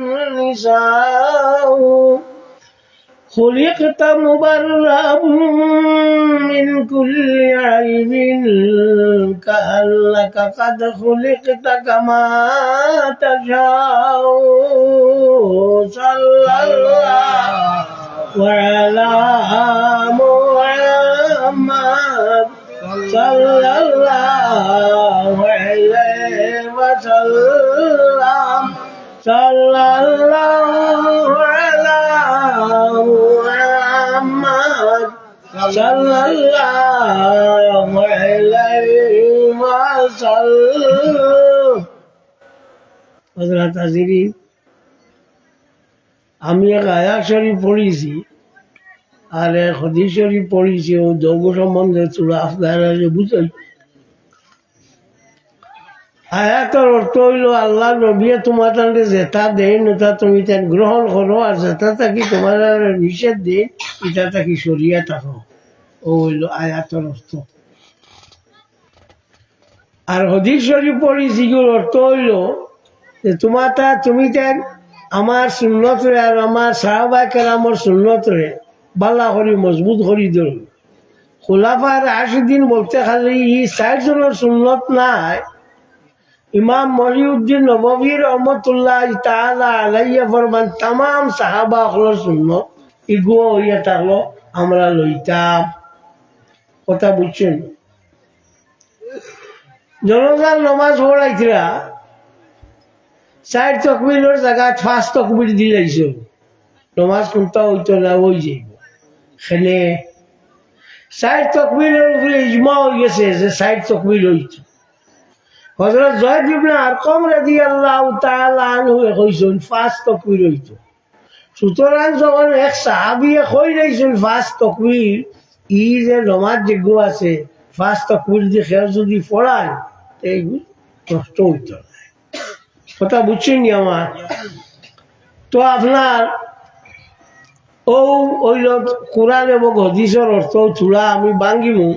النساء خلقت مبرأ من كل عيب كأنك قد خلقت كما تشاء. صلى الله على محمد. صلى الله عليه وسلم. আমি এক আয়া শরীফ পড়িছি আর এক হদি শরীফ পড়িছি ও যোগ সম্বন্ধে তোরা আপনারা যে আয়াতর অর্থ হইল আল্লাহ নবিয়ে তোমার তাহলে জেতা দেন ওটা তুমি তার গ্রহণ করো, আর জেতা থাকি তোমার নিষেধ দিন এটা থাকি সরিয়া থাকো। ও হইল আয়াতর অর্থ। আর হদিস শরীফ পড়ি যেগুলোর অর্থ হইল যে তোমার তা তুমি তার আমার সুন্নত রে আর আমার সাহাবা কেরামর সুন্নত রে বাল্লা করি, মজবুত করি দিল খোলাফার আশি দিন বলতে খালি ই ষাট জনের সুন্নত নাই ইমাম মহিউদ্দিন নবী রহমতুল্লাহ তাম সাহাবা হলোর সুন্নত। ইগুয়া হইয়া থাকল, আমরা লইতাম। কথা বুঝছেন? জনগণ নমাজ পড়াইছিলা, চার তকবিরের জায়গা পাঁচ তকবির দিলাইছ নমাজ কোনটা হইতো না, ওই যাইব সেনে চার তকবিরের উপরে ইজমা হয়ে গেছে যে চার তকবির হইতো। হজরত জয় ইবনে আরকম রাদিয়াল্লাহু তাআলা আনহু কইছেন পাঁচ তকবির হইতো সুতরাং যখন এক সাহাবিয়ে কই রইছেন পাঁচ তকবির ই যে নমাজ যোগ্য আছে পাঁচ তকবির যে খেয়াল যদি পড়ায় নষ্ট হইত কথা বুঝছেন নি আমার? তো আপনার ও ওইল কোরআন এবং হদিসের অর্থ চূড়া আমি বাঙ্গিমু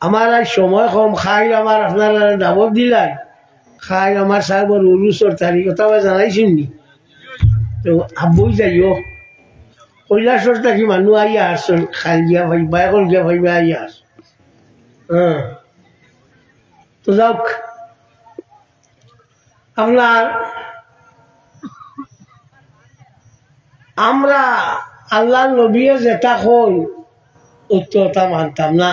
আমার আজ সময় কম খাই আমার আপনারা দাবত দিলাই। খাই আমার সাহেবর উরুসর তারিখ কথা আবার জানাইছেন নি? তো আব্বই যাইও কৈলাসর থাকি মানুহ আইয়া আসছেন খাই গিয়া ভাইবা এখন গিয়া ভাইবা আইয়া আস হ্যাঁ তো যাওক। আপনার আমরা আল্লাহ নবীয়ে যেটা কই উত্তরটা মানতাম না।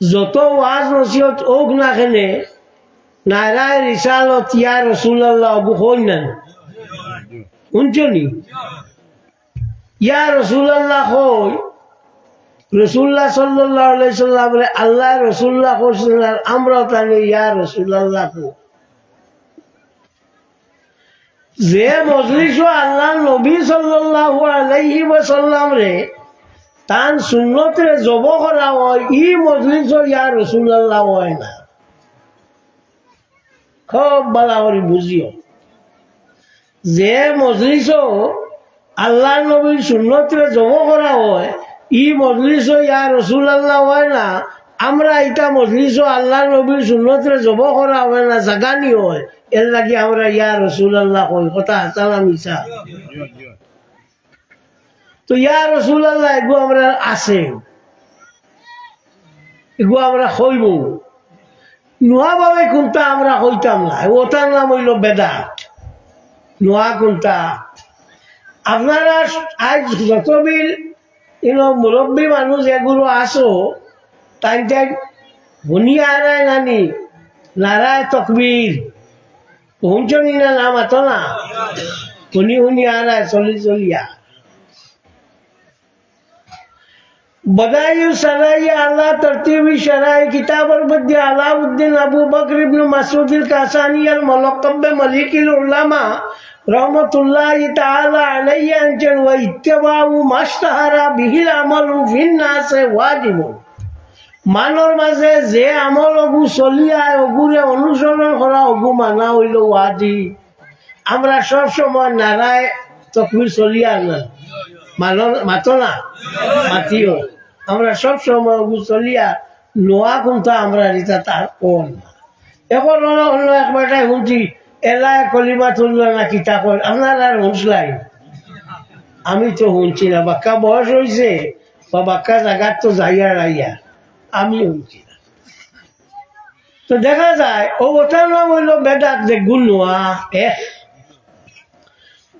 যত ওয়াজ নসিহত ওক না নারায় রিসালত ইয়া রসুল্লাহ অবু হই না? শুনছনি ইয়া রসুল্লাহ হই রসুল্লাহ সাল্লাহ সাল্লাহ বলে, আল্লাহ রসুল্লাহ আর আমরাও তাহলে ইয়া রসুল্লাহ যে মজলিস আল্লাহ নবী সাল্লাল্লাহু আলাইহি ওয়াসাল্লাম রে তান সুন্নত রে জব করা হয়, ই মজলিস ইয়া রাসূলুল্লাহ হয় না। খুব ভালো করে বুঝিও যে মজলিস আল্লাহ নবীর সুন্নত রে জব করা হয়, ই মজলিস ইয়া রাসূলুল্লাহ হয় না, আমরা এটা মজলিস আল্লাহ নবীর সুন্নত রে জব করা হয় না, জাগানি হয়। এর লাগে আমরা ইয়া রসুল্লাহ কই, কথা হাসানা মিশা তো ইয়া রসুল্লাহ এগু আমরা আছে। এগু আমরা হইব। নোয়া ভাবে কোনটা আমরা হইতাম না। ওটার নাম হইল বেদাত। নোয়া কোনটা? আপনারা আজ যত বিল মুরব্বী মানুষ এগুলো আসো, তাই তাই বনিয়া আনায় নানি, নারায় তকবীর। পৌঁছনি না নাম আতো না। শুনি শুনি আর চলি চলিয়া। বদায়ু সারাই আল্লাহ তরতিবি সারাই কিতাবের মধ্যে Alauddin Abu Bakr ibn Masudul Kasani আল মলকব্বে মালিকুল উলামা রহমতুল্লাহ তাআলা আলাইহি আনছেন ওয়া ইত্তিবাউ মাশতাহারা বিহিল আমালু ফিন নাসে ওয়াজিবুন মানৰ মাজে যে আমল অগু চলি আয় অগুৰে অনুসৰণ কৰা অগু মানা হইল ওয়াজি আমরা সব সময় নারায়, তকবির চলি আর না। মানো মাতো না? মাতিও আমরা সব সময় অগু চলিয়া নোয়া কোনটা আমরা রিতা তার কোন এখন অন্য অন্য একবারটাই শুনছি এলায় কলিমা তুললো না কিতা কর, আপনার আর হুঁসলাই আমি তো শুনছি না, বাক্কা বয়স হয়েছে বা বাক্কা জায়গার তো যাইয়া রাইয়া, আমি শুনছি তো দেখা যায় ও ওটার নাম হইল বেদাত যে গুণ নোয়া এক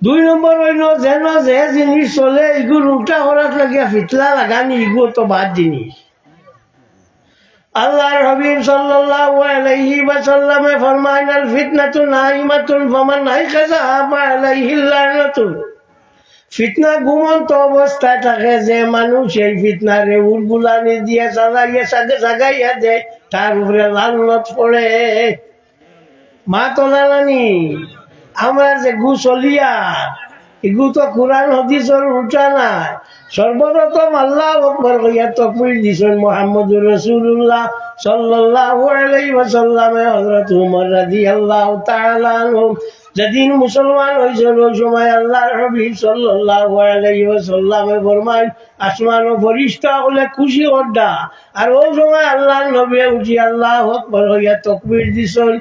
দুই নম্বর হইল যেন যে জিনিস চলে ইগুর উল্টা করার লাগিয়া ফিতলা লাগানি ইগু তো বাদ জিনিস আল্লাহর হাবিব সাল্লাল্লাহু আলাইহি ওয়াসাল্লামে ফিতনাতু নাইমাতুন ফামান নাইখাযা আলাইহি লানাতুন ফিতনা ঘুমন্ত অবস্থায় থাকে, যে মানুষ এই ফিতনারে উড়গুলানি দিয়ে সাজাইয়া সাজে সাজাইয়া দেয়, তার উপরে লালত পড়ে। মা তো লালানি। আমরা যে গু চলিয়া এগু তো কোরআন, হদিসর উঠা নাই। সর্বপ্রথম আল্লাহ আকবর আনহু। যেদিন মুসলমান হয়েছিল সময় আল্লাহর হাবিব আসমান ও ফরিস্তা হলে খুশি হড্ডা। আর ওই সময় আল্লাহর নবী উঠি আল্লাহ আকবর হইয়া তকবির দিছেন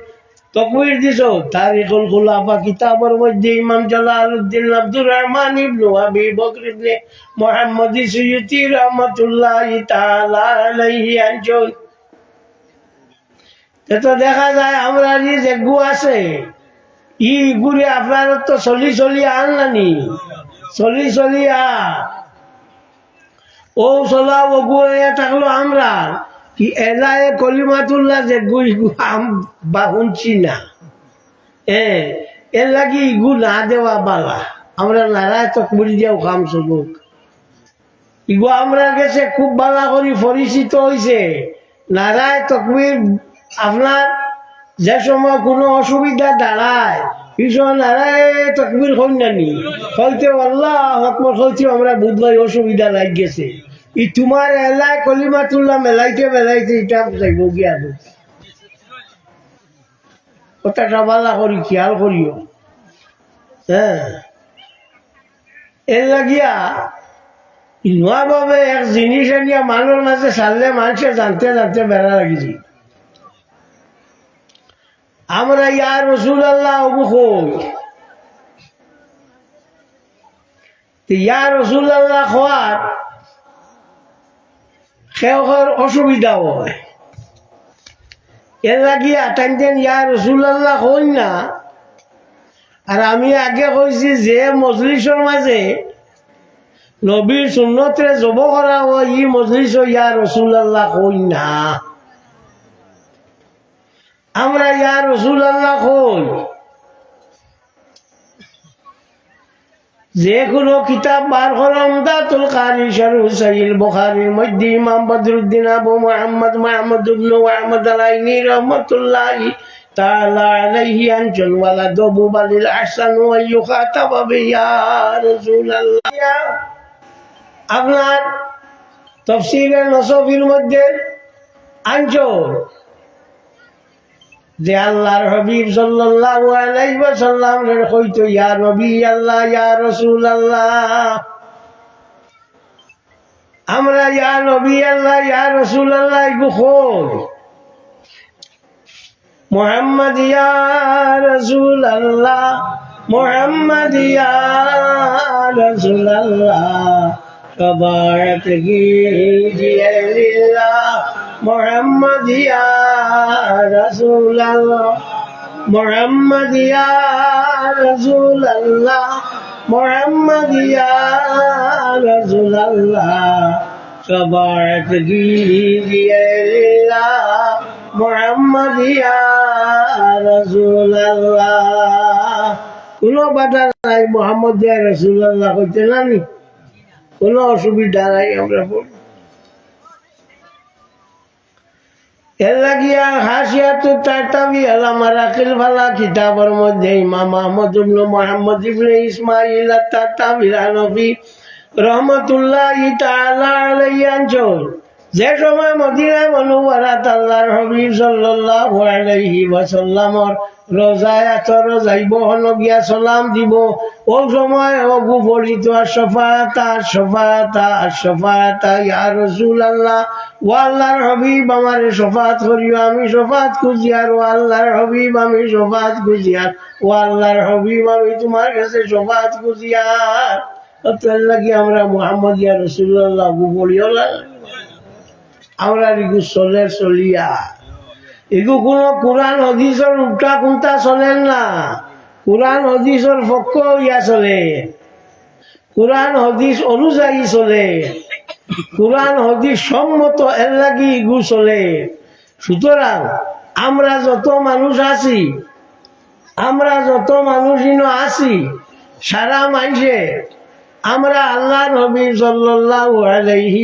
তকবির দিছ? তারিখুল খুলাফা কিতাবের মধ্যে ইমাম জালালউদ্দিন আব্দুর রহমান ইবনু আবি বকর ইবনে মুহাম্মদ সুয়ুতি তাআলা আলাইহি তো দেখা যায় আমরা যে গু আছে, ই গুড়ি আপনার তো চলি চলি আনলানি চলি চলি চলিয়া ও চলা ও গুয়া থাকল আমরা। কি এলায় কলিমাতুল্লাহ যে গুই আম বা শুনছি না। এ, এর লাগি ইগু না দেওয়া বালা। আমরা নারায় তকবুরি দিয়াও খাম চলুক। ইগু আমরা গেছে খুব বালা করি, পরিচিত হয়েছে নারায় তকবির আপনার যে সময় কোনো অসুবিধা দাঁড়ায় তকবির হইনানি হয়তো আল্লাহ আকবর হয়তো আমরা বুধবার অসুবিধা লাগ গেছে। ই তোমার এলায় কলিমা তুললাম মেলাইতে মেলাইতে এটা যাইব গিয়া কথাটা বালা করি খেয়াল করিও হ্যাঁ এর লাগিয়া নোয়া ভাবে এক জিনিস আনিয়া মানুষ মাঝে সারলে মানুষে জানতে জানতে বেড়া লাগিছি আমরা ইয়ার রসুল আল্লাহ অমুক ইয়া রসুল আল্লাহ খোয়ার সেওয়ার অসুবিধা হয়। এর লাগিয়া টাইম ইয়া রসুল আল্লাহ হই না, আর আমি আগে কইছি যে মজলিসের মাঝে নবীর সুন্নতরে জব করা হয়, ই মজলিস ইয়া রসুল আল্লাহ হই না। আমরা ইয়া রসুল আল্লাহ হই যে কোনো কিতাব বার করে, আমদাতুল কারি শারু সাইল বুখারীর মধ্যে ইমাম বদরুদ্দিন আবু মুহাম্মদ মুহাম্মদ ইবনে ওয়াহমদ আলাইনি রাহমাতুল্লাহ তাআলা আলাইহি আনজন ওয়ালা দবু বালিল আহসান ওয়া ইউখাতাব বিয়া রাসূলুল্লাহ। আপনার তফসিরের নসফির মধ্যে আনজন যে আল্লাহর হবিব সাল্লাল্লাহু আলাইহি ওয়াসাল্লাম এর কইতো, ইয়া নবী আল্লাহ, ইয়া রাসূল আল্লাহ আমরা, ইয়া নবী আল্লাহ, ইয়া রাসূল আল্লাহ কই মোহাম্মদ, ইয়া রাসূল আল্লাহ মোহাম্মদ, ইয়া রাসূল আল্লাহ সবাত গিয়ে লিল্লাহ মোহাম্মদ ইয়া রসুল মোহাম্মদ ইয়া রসুল আল্লাহ মোহাম্মদ ইয়া রসুল আল্লাহ সবাত গিয়ে লিল্লাহ মোহাম্মদ ইয়া রসুল কোনো বাধা নাই, মোহাম্মদ ইয়া রসুল আল্লাহ হইতে নানি। কোনো অসুবিধা নাই, আমরা হাসিয়া মধ্যে যে সময় মদিনায় মনুবারাত আল্লাহর হবিব সাল্লাল্লাহু আলাইহি ওয়াসাল্লামর রোজায় আতর যাইব হনগিয়া সালাম দিব। ও সময় পড়িত সফাতা সফাতা সফাতা ইয়া রাসূলুল্লাহ। ও আল্লাহর হবিব আমার সফাত করিও, আমি সফাত খুঁজিয়ার ও আল্লাহর হবিব আমি সফাত খুঁজিয়ার ও আল্লাহর হবিব আমি তোমার কাছে সফাত খুঁজিয়ার আমরা চলে চলিয়া কোনো হদিসর উল্টা কুন্তা চলেন না। কোরআন, হদিসর পক্ষ ইয়া চলে। কোরআন, হদিস অনুযায়ী চলে। কোরআন, হদিস সম্মত এর চলে সুতরাং আমরা যত মানুষ আছি, আমরা যত মানুষ আছি, সারা মাইসে আমরা আল্লাহ নবী সাল্লাল্লাহু আলাইহি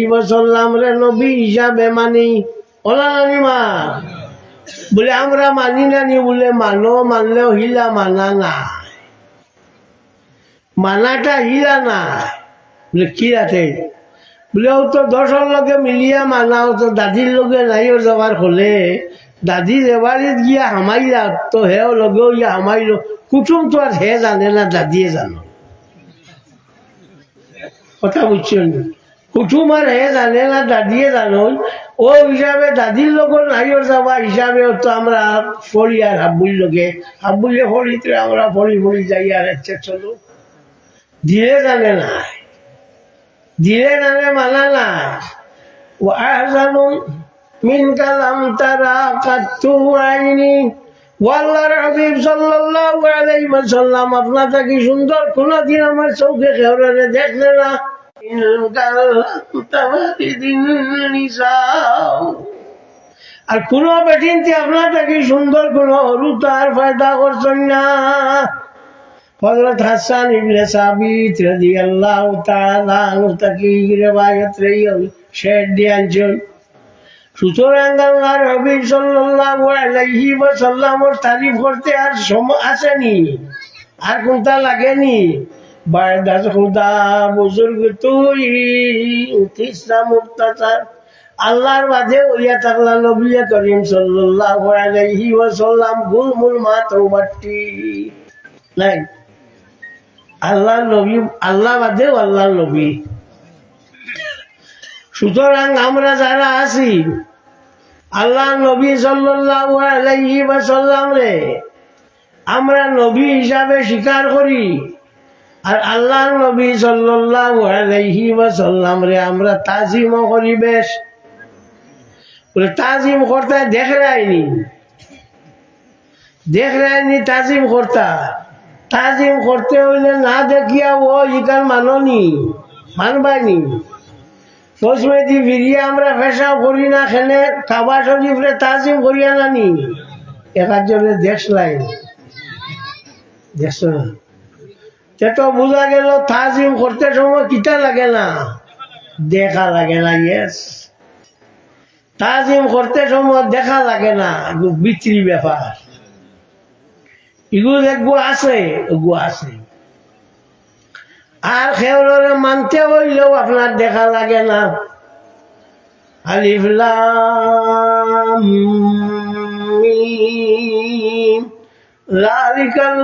রে নবী হিসাবে মানি। ওলা মা? বলে আমরা মানি নানি বলে মানো, মানলেও হিলা মানা না মানাটা হিলা না বলে কি আছে? বলে তো দশর লগে মিলিয়া মানা ও তো দাদির লগে নাইও যাবার হলে। দাদি এবারে গিয়া হামাইলা তো হেও লগেও ইয়া হামাইল কুটুম তো আর হে জানে না, দাদিয়ে জানো। কথা বুঝছেন কুটুম আর হে জানে না, দাদিয়ে জানো। ও হিসাবে দাদির লগত নাইও যাবা হিসাবে তো আমরা ফড়ি আর হাব্বুর লগে। হাব্বুলে ফড়িতে আমরা ফড়ি ফড়ি যাই আর চলো। দিয়ে জানে না দিয়ে জানে না ও আহসানু কালাম তারা কাত্তু আইনি। ওয়াল্লাহর হাবিব সাল্লাল্লাহু আলাইহি ওয়াসাল্লাম আপনাটা কি সুন্দর কোনদিন আমার চোখে খেওরে দেখলে না। আর কোন বেটিনতে আপনাটা কি সুন্দর কোন হরু তার ফায়দা করছেন না। হযরত হাসান ইবনে সাবিত রাদিয়াল্লাহু তাআলা তাকে রিওয়ায়াত রইল শের দিয়ানজন সুতরাং আল্লাহর হাবিব সাল্লাল্লাহু আলাইহি ওয়াসাল্লামর তারিফ করতে আর সময় আসেনি, আর কোনটা লাগেনি। বারদাস খুদা বুজুর্গ তুই তিসরা মুক্তাচার আল্লাহর বাদে ওইয়া থাকলা নবী করিম সাল্লাল্লাহু আলাইহি ওয়াসাল্লাম গুলমুল মা তওবাটি। নাই। আল্লাহ নবী, আল্লাহ বাদে আল্লাহ নবী। সুতরাং আমরা যারা আছি আল্লাহ নবী সাল্লাল্লাহু আলাইহি ওয়াসাল্লাম রে, আমরা নবী হিসাবে স্বীকার করি। আর আল্লাহ নবী সাল্লাল্লাহু আলাইহি ওয়াসাল্লাম রে, আমরা তাজিমও করি বেশ। বলে তাজিম করতে দেখ রায়নি। দেখ রায়নি তাজিম করতা। তাজিম করতে হইলে না দেখিয়া ও ইকার মাননি মানবাইনি ফসমেদি ফিরিয়ে আমরা ফেসাও করি না, খেলে কাবা শরীফরে তাজিম করিয়া নানি। একার জন্য দেখলাই দেখছ না। তো বোঝা গেল, তাজিম করতে সময় কিতা লাগে না? দেখা লাগে না ইয়েস তাজিম করতে সময় দেখা লাগে না বিক্রি ব্যাপার। এগুলো দেখব আছে এগুলো আছে। আর খেউরে মানতে হইলেও আপনার দেখা লাগে না। আলিফলাম লালিকাল